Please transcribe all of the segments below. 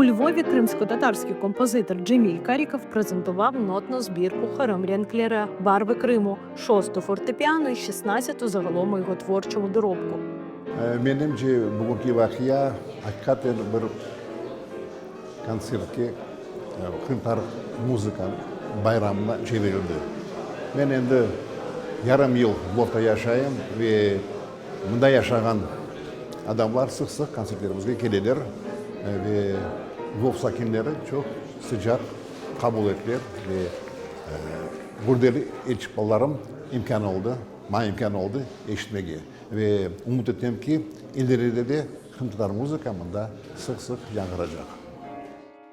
У Львові кримсько-татарський композитор Джеміль Каріков презентував нотну збірку Харам Рянклера Барви Криму, шосту фортепіано і 16-ту загалом його творчому доробку. Bugünkü vakıya hakikaten bir konsertke e, Kırımtar müzikan bayramına çevrildi. Ben endi yarım yıl Lvov'da yaşayım ve bunda yaşayan adamlar sık sık konsertlerimizge gelirler E, Lvov sakinleri çok sıcak kabul ettiler ve e, burada elçi ballarım imkan oldu, bana imkan oldu eşitmege. Ve umut ettim ki ileride de Kırımtar müzikamında sık sık yankıracak.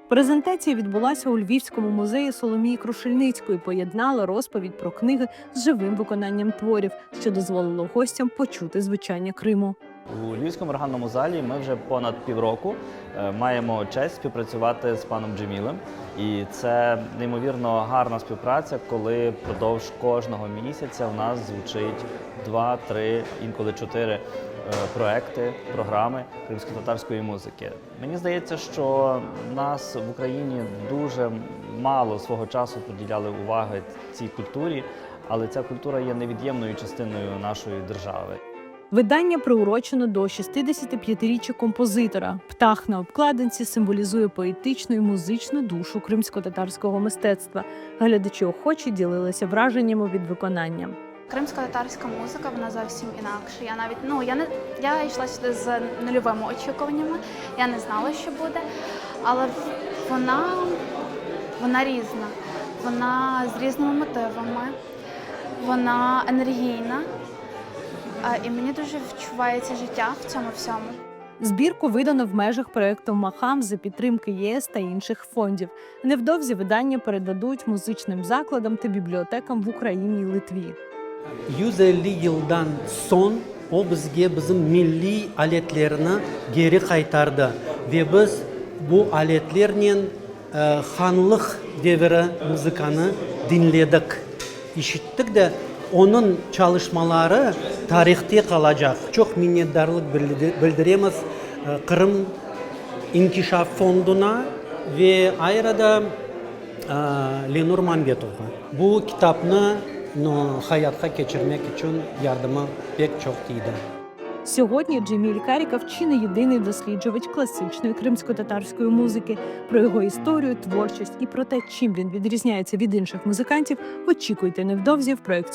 Презентація відбулася у Львівському музеї Соломії Крушельницької. Поєднала розповідь про книги з живим виконанням творів, що дозволило гостям почути звучання Криму. У Львівському органному залі ми вже понад півроку е, маємо честь співпрацювати з паном Джемілем. І це неймовірно гарна співпраця, коли впродовж кожного місяця в нас звучить два, три, інколи чотири е, проекти, програми кримсько-татарської музики. Мені здається, що нас в Україні дуже мало свого часу приділяли уваги цій культурі, але ця культура є невід'ємною частиною нашої держави. Видання приурочено до 65-річчя композитора. Птах на обкладинці символізує поетичну і музичну душу кримсько-татарського мистецтва. Глядачі охочі ділилися враженнями від виконання. Кримсько-татарська музика вона зовсім інакша. Я навіть ну я не я йшла сюди з нульовими очікуваннями. Я не знала, що буде, але вона, вона різна, вона з різними мотивами, вона енергійна. А, І мені дуже відчувається життя в цьому всьому. Збірку видано в межах проекту Махам за підтримки ЄС та інших фондів. Невдовзі видання передадуть музичним закладам та бібліотекам в Україні й Литві. 150 yıldan son o bizga bizim milliy aletlarni geri ve biz bu aletlerle e, xanlık devri dinledik, işittik de onun çalışmaları tarihte kalacak. Çok minnettarlık bildi- bildiremiz e, Kırım İnkişaf Fondu'na ve ayrıca e, Lenur Mambetova. Bu kitapni no, hayatga kechirmek uchun yordami pek çok tiydi. Сьогодні Джеміль Каріков чи не єдиний досліджувач класичної кримсько-татарської музики. Про його історію, творчість і про те, чим він відрізняється від інших музикантів, очікуйте невдовзі в проєкті